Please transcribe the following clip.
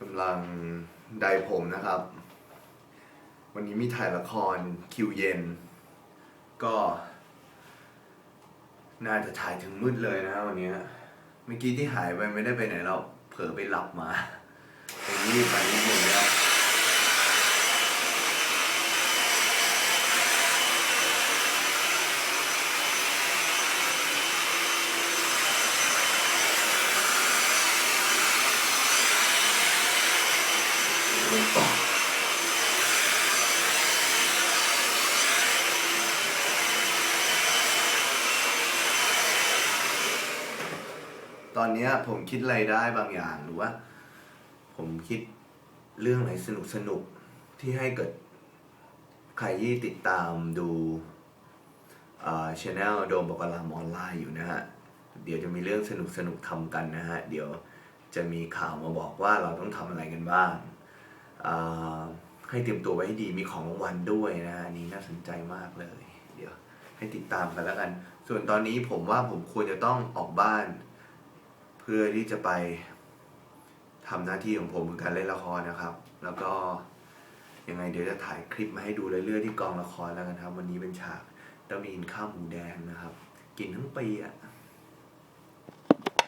กำลังไดผมนะครับ วันนี้มีถ่ายละครคิวเย็น ก็ น่าจะถ่ายถึงมืดเลยนะวันนี้ เมื่อกี้ที่หายไปไม่ได้ไปไหนเราเผลอไปหลับมาเป็นรีบไปนิดนึงแล้ว ตอนเนี้ผมคิดอะไรได้บางอย่างหรือว่า ผมคิดเรื่องอะไรสนุกสนุกที่ให้เกิดใครที่ติดตามดูช anel โดมบอกกลามออนไลน์อยู่นะฮะ เดี๋ยวจะมีเรื่องสนุกสนุกทำกันนะฮะ เดี๋ยวจะมีข่าวมาบอกว่าเราต้องทำอะไรกันบ้าง ให้เตรียมตัวไว้ให้ดีมีของรางวัลด้วยนะอันนี้น่าสนใจมากเลย เดี๋ยวให้ติดตามกันแล้วกัน ส่วนตอนนี้ผมว่าผมควรจะต้องออกบ้าน เพื่อที่จะไปทำหน้าที่ของผมคือการเล่นละครนะครับ แล้วก็ยังไงเดี๋ยวจะถ่ายคลิปมาให้ดูเรื่อยๆที่กองละครแล้วกันครับ วันนี้เป็นฉากตะมีนข้าวหมูแดงนะครับ กินทั้งปีอะ่ะ